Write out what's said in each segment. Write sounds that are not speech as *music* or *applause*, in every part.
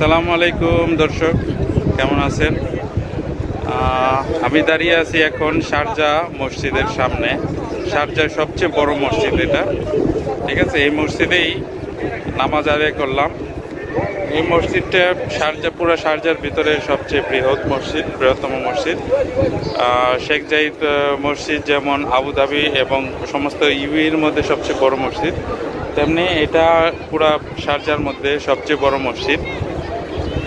আসসালামু আলাইকুম, দর্শক। কেমন আছেন? আমি দাঁড়িয়ে আছি এখন শারজা মসজিদের সামনে। শারজার সবচেয়ে বড় মসজিদ এটা। ঠিক আছে, এই মসজিদেই নামাজ আদায় করলাম। এই মসজিদটা শারজা, পুরো শারজার ভিতরে সবচেয়ে বৃহৎ মসজিদ, বৃহত্তম মসজিদ। শেখ জাহিদ মসজিদ যেমন আবুধাবি এবং সমস্ত ইউএর মধ্যে সবচেয়ে বড় মসজিদ, তেমনি এটা পুরা শারজার মধ্যে সবচেয়ে বড় মসজিদ।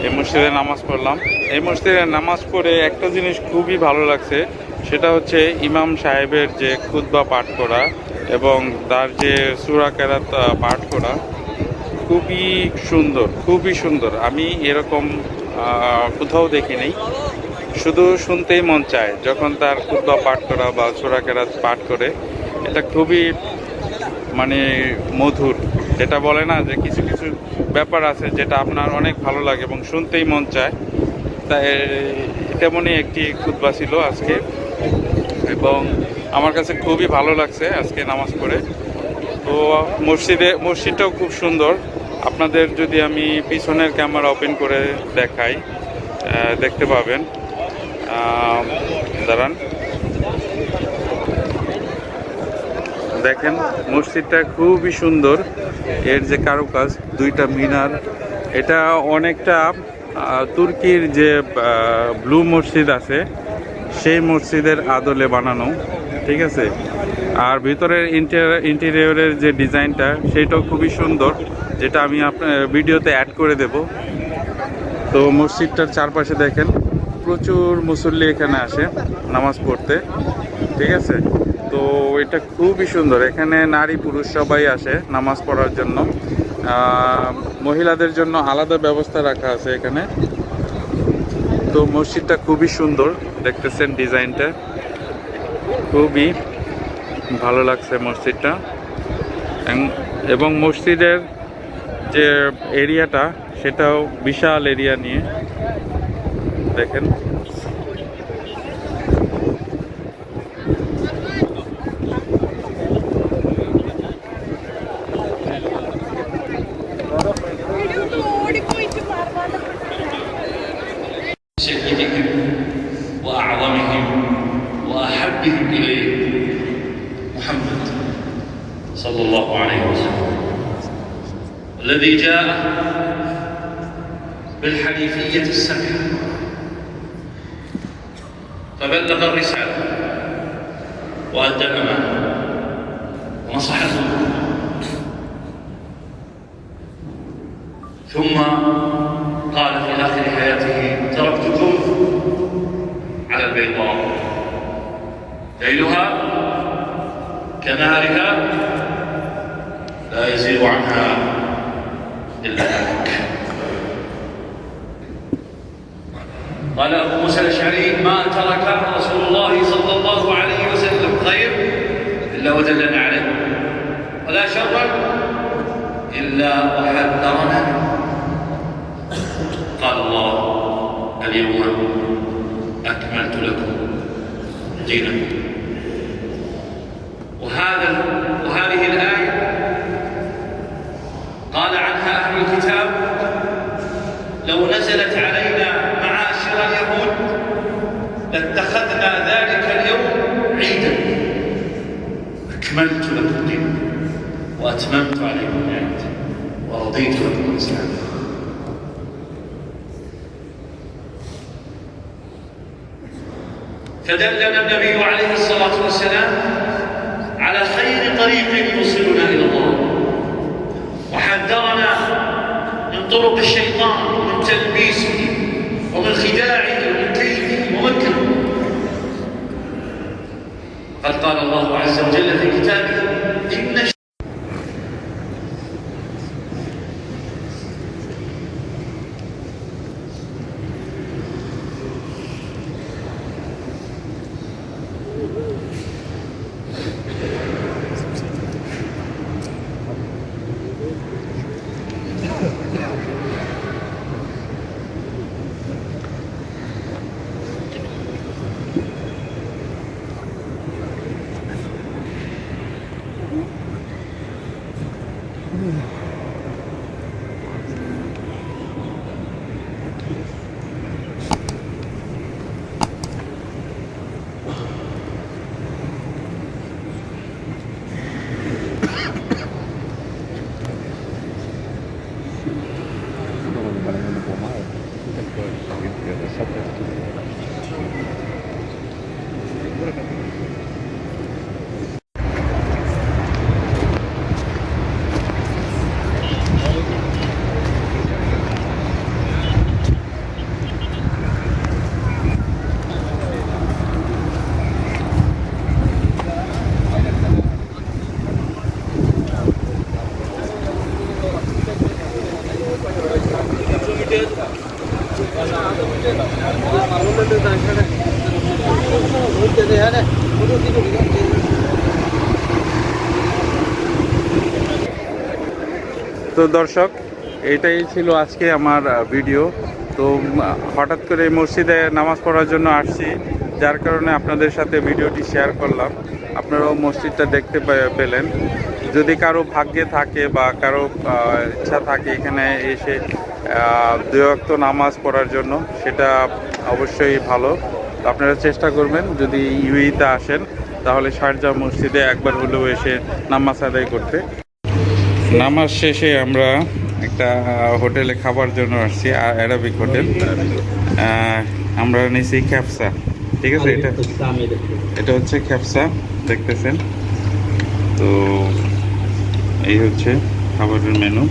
এই মসজিদে নামাজ পড়লাম। এই মসজিদে নামাজ পড়ে একটা জিনিস খুবই ভালো লাগছে, সেটা হচ্ছে ইমাম সাহেবের যে খুতবা পাঠ করা এবং তার যে সুরা কেরাত পাঠ করা খুবই সুন্দর খুবই সুন্দর। আমি এরকম কোথাও দেখি নাই। শুধু শুনতেই মন চায় যখন তার খুতবা পাঠ করা বা সুরা কেরাত পাঠ করে। এটা খুবই মানে মধুর। যেটা বলে না যে কিছু কিছু ব্যাপার আছে যেটা আপনার অনেক ভালো লাগে এবং শুনতেই মন চায়। তাই তেমনই একটি খুতবা ছিল আজকে। এবং আমার কাছে খুবই ভালো লাগছে আজকে নামাজ পড়ে। তো মসজিদে, মসজিদটাও খুব সুন্দর। আপনাদের যদি আমি পিছনের ক্যামেরা ওপেন করে দেখাই দেখতে পাবেন। দাঁড়ান। দেখেন, মসজিদটা খুবই সুন্দর। এর যে কারুকাজ, দুইটা মিনার, এটা অনেকটা তুর্কির যে ব্লু মসজিদ আছে, সেই মসজিদের আদলে বানানো, ঠিক আছে? আর ভিতরের ইন্টেরিয়ার ইন্টেরিয়রের যে ডিজাইনটা, সেটাও খুবই সুন্দর, যেটা আমি আপনার ভিডিওতে অ্যাড করে দেব। তো মসজিদটার চারপাশে দেখেন, প্রচুর মুসল্লি এখানে আসে, নামাজ পড়তে, ঠিক আছে? তো এটা খুবই সুন্দর। এখানে নারী পুরুষ সবাই আসে নামাজ পড়ার জন্য। মহিলাদের জন্য আলাদা ব্যবস্থা রাখা আছে এখানে। তো মসজিদটা খুবই সুন্দর, দেখতেছেন ডিজাইনটা। খুবই ভালো লাগছে মসজিদটা। এবং মসজিদের যে এরিয়াটা, সেটাও বিশাল এরিয়া নিয়ে। দেখেন। صلى الله عليه وسلم. الذي جاء بالحنيفية السمحة فبلغ الرسالة وأدى الأمانة ونصح الأمة. ثم قال في آخر حياته تركتكم على البيضاء ليلها كنهارها لا يزيغ عنها إلا هالك قال أبو موسى الأشعري ما ترك رسول الله صلى الله عليه وسلم خير إلا ودلنا عليه. ولا شرا إلا وحذرنا. قال الله اليوم أكملت لكم دينكم. وهذا وهذه الآية قال عنها أهل الكتاب لو نزلت علينا معاشر اليهود لاتخذنا ذلك اليوم عيدا. أكملت لكم دينكم وأتممت عليكم نعمتي ورضيت لكم الإسلام. فدلنا النبي عليه الصلاة والسلام على خير طريق يوصلنا إلى الله. وحذرنا من طرق الشيطان ومن ومن خداعه ومن كيده ومكره قد قال الله عز وجل في كتابه إن Yeah. *laughs* দর্শক, এটাই ছিল আজকে আমার ভিডিও তো হঠাৎ করে মসজিদে নামাজ পড়ার জন্য আসছি, যার কারণে আপনাদের সাথে ভিডিওটি শেয়ার করলাম। আপনারাও মসজিদটা দেখতে পেলেন। যদি কারও ভাগ্যে থাকে বা কারও ইচ্ছা থাকে এখানে এসে ওয়াক্ত নামাজ পড়ার জন্য, সেটা অবশ্যই ভালো। আপনারা চেষ্টা করবেন, যদি ইউইতে আসেন, তাহলে শারজাহ মসজিদে একবার হলেও এসে নামাজ আদায় করতে। নামাজ শেষে আমরা একটা হোটেলে খাবার জন্য আসছি অ্যারাবিক হোটেল। আমরা নিয়েছি খ্যাপসা ঠিক আছে, এটা এটা হচ্ছে খ্যাপসা দেখতেছেন। তো এই হচ্ছে খাবারের মেনু।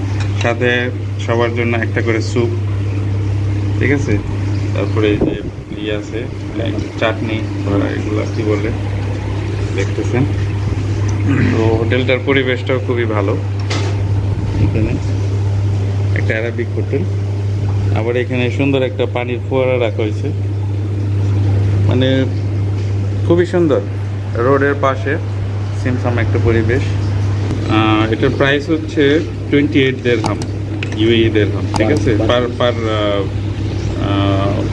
সাথে সবার জন্য একটা করে স্যুপ। ঠিক আছে? তারপরে এই যে ইয়ে আছে চাটনি, বা এগুলো কি বলে, দেখতেছেন। তো হোটেলটার পরিবেশটাও খুবই ভালো। এখানে। একটা অ্যারাবিক হোটেল। আবার এখানে সুন্দর একটা পানির ফোয়ারা রাখা হয়েছে। মানে খুবই সুন্দর। রোডের পাশে সিমসাম একটা পরিবেশ। এটার প্রাইস হচ্ছে twenty eight dirham UAE dirham ঠিক আছে? পার পার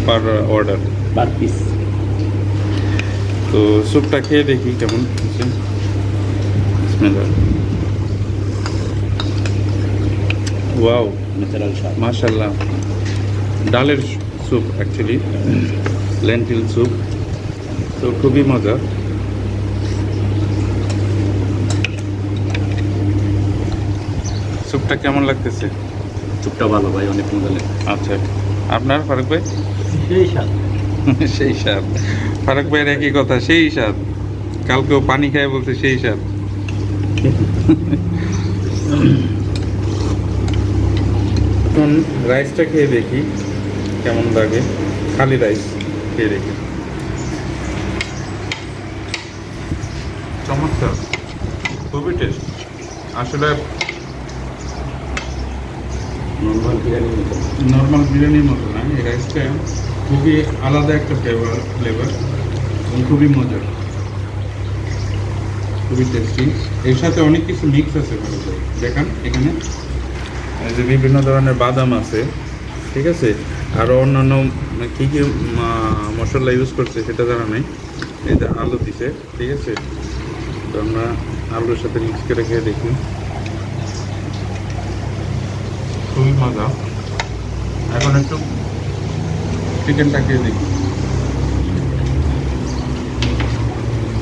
পার অর্ডার পার পিস তো স্যুপটা খেয়ে দেখি কেমন হচ্ছে ওয়াও ন্যাচারাল স্বাদ মাশাল্লাহ ডালের স্যুপ অ্যাকচুয়ালি লেন্টিল স্যুপ তো খুবই মজা। স্যুপটা কেমন লাগতেছে? স্যুপটা ভালো ভাই অনেক মজা লাগে আচ্ছা। আপনার ফারুক ভাই? সেই স্বাদ। *laughs* সেই স্বাদ। ফারুক ভাইয়ের একই কথা সেই স্বাদ। কালকেও পানি খায় বলছে সেই স্বাদ। *laughs* এখন রাইসটা খেয়ে দেখি কেমন লাগে। খালি রাইস খেয়ে দেখি। চমৎকার খুবই টেস্ট আসলে নর্মাল বিরিয়ানির মতো। নর্মাল বিরিয়ানির মতো না এই রাইসটা খুবই আলাদা একটা ফ্লেভার ফ্লেভার এবং খুবই মজার। খুবই টেস্টি এর সাথে অনেক কিছু মিক্স আছে দেখান এখানে। এই যে বিভিন্ন ধরনের বাদাম আছে, ঠিক আছে? আরও অন্যান্য কী কী মশলা ইউজ করছে সেটা জানা নেই। এই যে আলু দিছে, ঠিক আছে? তো আমরা আলুর সাথে মিক্স করে খেয়ে দেখি। খুবই মজা। এখন একটু চিকেনটা খেয়ে দেখি।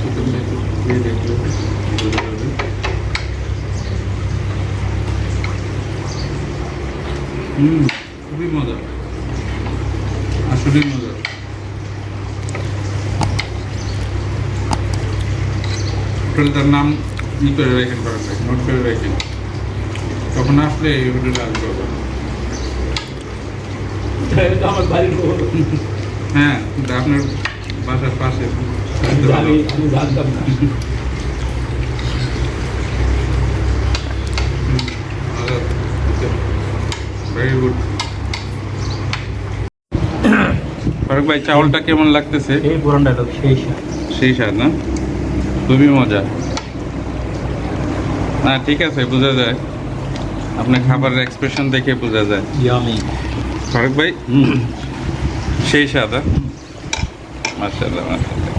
চিকেনটা খেয়ে দেখলে বোঝা যাবে। হুম খুবই মজা আসলেই মজা হোটেলটার নাম ই করে রাখেন করেন নোট করে রাখেন। তখন আসলে এই হোটেলে আসবে হ্যাঁ আপনার বাসার পাশে। আমি জানতাম না। ভেরি গুড ফারুক ভাই চাউলটা কেমন লাগতেছে? এই পুরান সেই স্বাদ। সেই স্বাদ না? খুবই মজা। না ঠিক আছে বোঝা যায়। আপনার খাবারের এক্সপ্রেশন দেখে বোঝা যায়। ফারুক ভাই সেই স্বাদ হ্যাঁ? মাশাআল্লাহ মাশাআল্লাহ।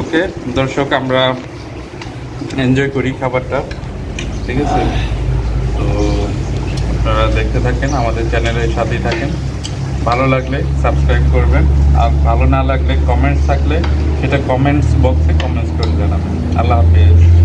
ওকে দর্শক আমরা এনজয় করি খাবারটা। ঠিক আছে? তো আপনারা দেখতে থাকেন, আমাদের চ্যানেলের সাথেই থাকেন। ভালো লাগলে সাবস্ক্রাইব করবেন, আর ভালো না লাগলে কমেন্টস থাকলে সেটা কমেন্টস বক্সে কমেন্টস করে জানাবেন। আল্লাহ হাফিজ।